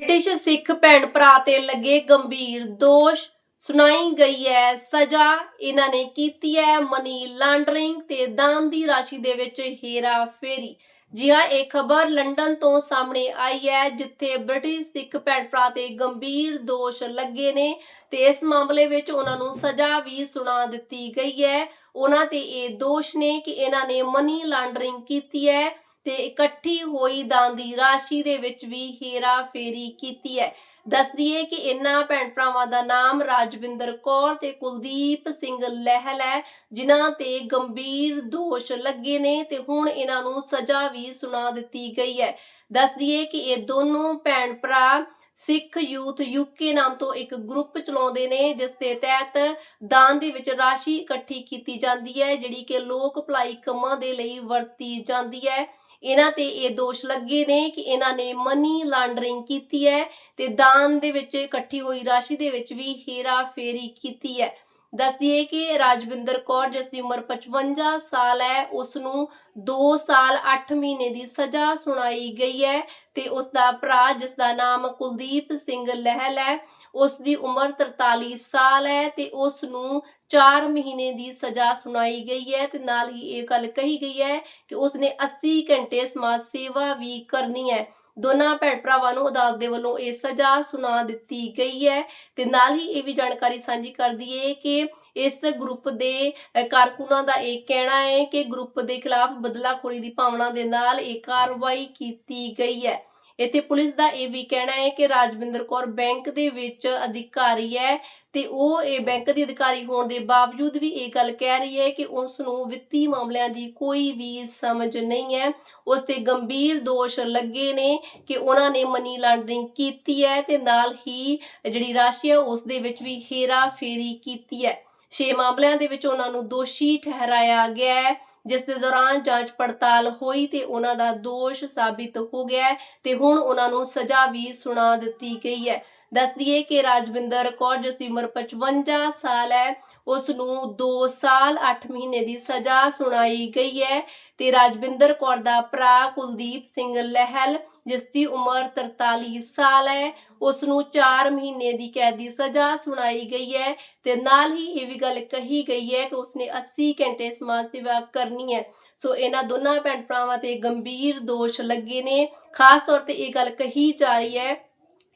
British ਸਿੱਖ ਭੈਣ ਭਰਾ ਤੇ ਲੱਗੇ ਗੰਭੀਰ ਦੋਸ਼। ਸੁਣਾਈ ਗਈ ਹੈ, ਸਜ਼ਾ ਇਹਨਾਂ ਨੇ ਕੀਤੀ ਹੈ ਮਨੀ ਲਾਂਡਰਿੰਗ ਤੇ ਦਾਨ ਦੀ ਰਾਸ਼ੀ ਦੇ ਵਿੱਚ ਹੇਰਾ ਫੇਰੀ। ਜੀ ਹਾਂ ਇਹ ਖਬਰ ਲੰਡਨ ਤੋਂ ਸਾਹਮਣੇ ਆਈ ਹੈ, ਜਿੱਥੇ ਬ੍ਰਿਟਿਸ਼ ਸਿੱਖ ਭੈਣ ਭਰਾ ਤੇ ਗੰਭੀਰ ਦੋਸ਼ ਲੱਗੇ ਨੇ ਤੇ ਇਸ ਮਾਮਲੇ ਵਿੱਚ ਉਹਨਾਂ ਨੂੰ ਸਜ਼ਾ ਵੀ ਸੁਣਾ ਦਿੱਤੀ ਗਈ ਹੈ। ਉਹਨਾਂ ਤੇ ਇਹ ਦੋਸ਼ ਨੇ ਕਿ ਇਹਨਾਂ ਨੇ ਮਨੀ ਲਾਂਡਰਿੰਗ ਕੀਤੀ ਹੈ। ਤੇ ਇਕੱਠੀ ਹੋਈ ਦਾਨ ਰਾਸ਼ੀ ਦੇ ਵਿੱਚ ਵੀ ਹੇਰਾ ਫੇਰੀ ਕੀਤੀ ਹੈ। ਦੱਸ ਦਈਏ ਕਿ ਇਨ੍ਹਾਂ ਭੈਣ ਭਰਾਵਾਂ ਦਾ ਨਾਮ ਰਾਜਵਿੰਦਰ ਕੌਰ ਤੇ ਕੁਲਦੀਪ ਸਿੰਘ ਲਹਿਲ ਹੈ, ਜਿਨ੍ਹਾਂ ਤੇ ਗੰਭੀਰ ਦੋਸ਼ ਲੱਗੇ ਨੇ ਤੇ ਹੁਣ ਇਹਨਾਂ ਨੂੰ ਸਜ਼ਾ ਵੀ ਸੁਣਾ ਦਿੱਤੀ ਗਈ ਹੈ। ਦੱਸ ਦਈਏ ਕਿ ਇਹ ਦੋਨੋਂ ਭੈਣ ਭਰਾ ਸਿੱਖ ਯੂਥ ਯੂਕੇ ਨਾਮ ਤੋਂ ਇੱਕ ਗਰੁੱਪ ਚਲਾਉਂਦੇ ਨੇ, ਜਿਸ ਦੇ ਤਹਿਤ ਦਾਨ ਦੇ ਵਿੱਚ ਰਾਸ਼ੀ ਇਕੱਠੀ ਕੀਤੀ ਜਾਂਦੀ ਹੈ, ਜਿਹੜੀ ਕਿ ਲੋਕ ਭਲਾਈ ਕੰਮਾਂ ਦੇ ਲਈ ਵਰਤੀ ਜਾਂਦੀ ਹੈ। ਇਹਨਾਂ ਤੇ ਇਹ ਦੋਸ਼ ਲੱਗੇ ਨੇ ਕਿ ਇਹਨਾਂ ਨੇ ਮਨੀ ਲਾਂਡਰਿੰਗ ਕੀਤੀ ਹੈ ਤੇ ਦਾਨ ਦੇ ਵਿੱਚ ਇਕੱਠੀ ਹੋਈ ਰਾਸ਼ੀ ਦੇ ਵਿੱਚ ਵੀ ਹੇਰਾ ਫੇਰੀ ਕੀਤੀ ਹੈ। ਦੱਸ ਦਈਏ ਕਿ ਰਾਜਵਿੰਦਰ ਕੌਰ, ਜਿਸ ਦੀ ਉਮਰ 55 ਸਾਲ ਹੈ, ਉਸ ਨੂੰ 2 ਸਾਲ 8 ਮਹੀਨੇ ਦੀ ਸਜ਼ਾ ਸੁਣਾਈ ਗਈ ਹੈ ਤੇ ਉਸ ਦਾ ਭਰਾ, ਜਿਸ ਦਾ ਨਾਮ ਕੁਲਦੀਪ ਸਿੰਘ ਲਹਿਲ ਹੈ, ਉਸ ਦੀ ਉਮਰ 43 ਸਾਲ ਹੈ ਤੇ ਉਸ ਨੂੰ 4 ਮਹੀਨੇ ਦੀ ਸਜ਼ਾ ਸੁਣਾਈ ਗਈ ਹੈ ਤੇ ਨਾਲ ਹੀ ਇਹ ਗੱਲ ਕਹੀ ਗਈ ਹੈ ਕਿ ਉਸ ਨੇ 80 ਘੰਟੇ ਸਮਾਜ ਸੇਵਾ ਵੀ ਕਰਨੀ ਹੈ। ਦੋਨਾਂ ਭੈਣ ਭਰਾਵਾਂ ਨੂੰ ਅਦਾਲਤ ਦੇ ਵੱਲੋਂ ਇਹ ਸਜ਼ਾ ਸੁਣਾ ਦਿੱਤੀ ਗਈ ਹੈ ਤੇ ਨਾਲ ਹੀ ਇਹ ਵੀ ਜਾਣਕਾਰੀ ਸਾਂਝੀ ਕਰ ਦਈਏ ਕਿ ਇਸ ਗਰੁੱਪ ਦੇ ਕਾਰਕੁਨਾਂ ਦਾ ਇਹ ਕਹਿਣਾ ਹੈ ਕਿ ਗਰੁੱਪ ਦੇ ਖਿਲਾਫ ਬਦਲਾਖੋਰੀ ਦੀ ਭਾਵਨਾ ਦੇ ਨਾਲ ਇਹ ਕਾਰਵਾਈ ਕੀਤੀ ਗਈ ਹੈ। ਇੱਥੇ ਪੁਲਿਸ ਦਾ ਇਹ ਵੀ ਕਹਿਣਾ ਹੈ ਕਿ ਰਾਜਵਿੰਦਰ ਕੌਰ ਬੈਂਕ ਦੇ ਵਿੱਚ ਅਧਿਕਾਰੀ ਹੈ ਤੇ ਉਹ ਇਹ ਬੈਂਕ ਦੀ ਅਧਿਕਾਰੀ ਹੋਣ ਦੇ ਬਾਵਜੂਦ ਵੀ ਇਹ ਗੱਲ ਕਹਿ ਰਹੀ ਹੈ ਕਿ ਉਸ ਨੂੰ ਵਿੱਤੀ ਮਾਮਲਿਆਂ ਦੀ ਕੋਈ ਵੀ ਸਮਝ ਨਹੀਂ ਹੈ। ਉਸ ਤੇ ਗੰਭੀਰ ਦੋਸ਼ ਲੱਗੇ ਨੇ ਕਿ ਉਹਨਾਂ ਨੇ ਮਨੀ ਲਾਂਡਰਿੰਗ ਕੀਤੀ ਹੈ ਤੇ ਨਾਲ ਹੀ ਜਿਹੜੀ ਰਾਸ਼ੀ ਹੈ ਉਸ ਦੇ ਵਿੱਚ ਵੀ ਹੇਰਾ ਫੇਰੀ ਕੀਤੀ ਹੈ। ਛੇ ਮਾਮਲਿਆਂ ਦੇ ਵਿੱਚ ਉਹਨਾਂ ਨੂੰ ਦੋਸ਼ੀ ਠਹਿਰਾਇਆ ਗਿਆ ਹੈ, ਜਿਸ ਦੇ ਦੌਰਾਨ ਜਾਂਚ ਪੜਤਾਲ ਹੋਈ ਤੇ ਉਹਨਾਂ ਦਾ ਦੋਸ਼ ਸਾਬਿਤ ਹੋ ਗਿਆ ਤੇ ਹੁਣ ਉਹਨਾਂ ਨੂੰ ਸਜ਼ਾ ਵੀ ਸੁਣਾ ਦਿੱਤੀ ਗਈ ਹੈ। ਦੱਸ ਦਈਏ ਕਿ ਰਾਜਵਿੰਦਰ ਕੌਰ, ਜਿਸ ਦੀ ਉਮਰ 55 ਸਾਲ ਹੈ ਉਸ ਨੂੰ 2 ਸਾਲ 8 ਮਹੀਨੇ ਦੀ ਸਜ਼ਾ ਸੁਣਾਈ ਗਈ ਹੈ ਤੇ ਰਾਜਵਿੰਦਰ ਕੌਰ ਦਾ ਭਰਾ ਕੁਲਦੀਪ ਸਿੰਘ ਲਹਿਲ, ਜਿਸ ਦੀ ਉਮਰ 43 ਸਾਲ ਹੈ ਉਸ ਨੂੰ 4 ਮਹੀਨੇ ਦੀ ਕੈਦ ਦੀ ਸਜ਼ਾ ਸੁਣਾਈ ਗਈ ਹੈ ਤੇ ਨਾਲ ਹੀ ਇਹ ਵੀ ਗੱਲ ਕਹੀ ਗਈ ਹੈ ਕਿ ਉਸਨੇ 80 ਘੰਟੇ ਸਮਾਜ ਸੇਵਾ ਕਰਨੀ ਹੈ। ਸੋ ਇਹਨਾਂ ਦੋਨਾਂ ਭੈਣ ਭਰਾਵਾਂ ਤੇ ਗੰਭੀਰ ਦੋਸ਼ ਲੱਗੇ ਨੇ। ਖਾਸ ਤੌਰ ਤੇ ਇਹ ਗੱਲ ਕਹੀ ਜਾ ਰਹੀ ਹੈ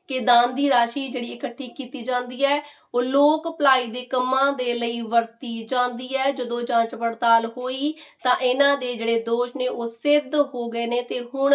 ਕਿ ਦਾਨ ਦੀ ਰਾਸ਼ੀ ਜਿਹੜੀ ਇਕੱਠੀ ਕੀਤੀ ਜਾਂਦੀ ਹੈ ਉਹ ਲੋਕ ਭਲਾਈ ਦੇ ਕੰਮਾਂ ਦੇ ਲਈ ਵਰਤੀ ਜਾਂਦੀ ਹੈ। ਜਦੋਂ ਜਾਂਚ ਪੜਤਾਲ ਹੋਈ ਤਾਂ ਇਹਨਾਂ ਦੇ ਜਿਹੜੇ ਦੋਸ਼ ਨੇ ਉਹ ਸਿੱਧ ਹੋ ਗਏ ਨੇ ਤੇ ਹੁਣ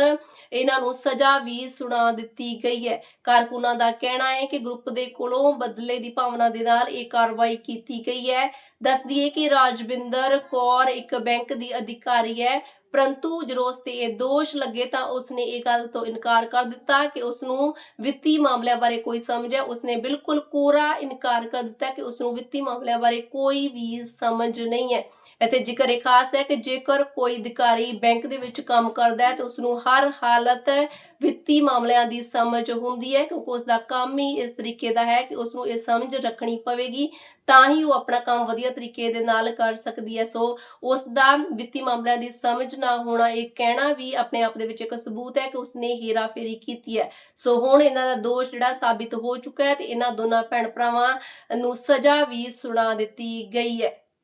ਇਹਨਾਂ ਨੂੰ ਸਜ਼ਾ ਵੀ ਸੁਣਾ ਦਿੱਤੀ ਗਈ ਹੈ। ਕਾਰਕੁਨਾਂ ਦਾ ਕਹਿਣਾ ਹੈ ਕਿ ਗਰੁੱਪ ਦੇ ਕੋਲੋਂ ਬਦਲੇ ਦੀ ਭਾਵਨਾ ਦੇ ਨਾਲ ਇਹ ਕਾਰਵਾਈ ਕੀਤੀ ਗਈ ਹੈ। ਦੱਸ ਦਈਏ ਕਿ ਰਾਜਵਿੰਦਰ ਕੌਰ ਇੱਕ ਬੈਂਕ ਦੀ ਅਧਿਕਾਰੀ ਹੈ। ਪਰੰਤੂ ਜਦੋਂ ਉਸ ਤੇ ਇਹ ਦੋਸ਼ ਲੱਗੇ ਤਾਂ ਉਸਨੇ ਇਹ ਗੱਲ ਤੋਂ ਇਨਕਾਰ ਕਰ ਦਿੱਤਾ ਕਿ ਉਸ ਨੂੰ ਵਿੱਤੀ ਮਾਮਲਿਆਂ ਬਾਰੇ ਕੋਈ ਸਮਝ ਹੈ। ਉਸਨੇ ਬਿਲਕੁਲ ਕੋਰਾ ਇਨਕਾਰ ਕਰ ਦਿੱਤਾ ਕਿ ਉਸ ਨੂੰ ਵਿੱਤੀ ਮਾਮਲਿਆਂ ਬਾਰੇ ਕੋਈ ਵੀ ਸਮਝ ਨਹੀਂ ਹੈ। ਇੱਥੇ ਜ਼ਿਕਰ ਇਹ ਖਾਸ ਹੈ ਕਿ ਜੇਕਰ ਕੋਈ ਅਧਿਕਾਰੀ ਬੈਂਕ ਦੇ ਵਿੱਚ ਕੰਮ ਕਰਦਾ ਹੈ ਤਾਂ ਉਸ ਨੂੰ ਹਰ ਹਾਲਤ ਵਿੱਤੀ ਮਾਮਲਿਆਂ ਦੀ ਸਮਝ ਹੁੰਦੀ ਹੈ ਕਿਉਂਕਿ ਉਸ ਦਾ ਕੰਮ ਹੀ ਇਸ ਤਰੀਕੇ ਦਾ ਹੈ ਕਿ ਉਸ ਨੂੰ ਇਹ ਸਮਝ ਰੱਖਣੀ ਪਵੇਗੀ, ਤਾਂ ਹੀ ਉਹ ਆਪਣਾ ਕੰਮ ਵਧੀਆ ਤਰੀਕੇ ਦੇ ਨਾਲ ਕਰ ਸਕਦੀ ਹੈ। ਸੋ ਉਸ ਦਾ ਵਿੱਤੀ ਮਾਮਲਿਆਂ ਦੀ ਸਮਝ ਨਾ ਹੋਣਾ ਇਹ ਕਹਿਣਾ ਵੀ ਆਪਣੇ ਆਪ ਦੇ ਵਿੱਚ ਇੱਕ ਸਬੂਤ ਹੈ ਕਿ ਉਸਨੇ ਹੀਰਾਫੇਰੀ ਕੀਤੀ ਹੈ। ਸੋ ਹੁਣ ਇਹਨਾਂ ਦਾ ਦੋਸ਼ ਜਿਹੜਾ ਸਾਬਿਤ ਹੋ ਚੁੱਕਾ ਹੈ ਤੇ ਇਹਨਾਂ ਦੋਨਾਂ ਭੈਣ ਭਰਾਵਾਂ ਨੂੰ ਸਜ਼ਾ ਵੀ ਸੁਣਾ ਦਿੱਤੀ ਗਈ ਹੈ।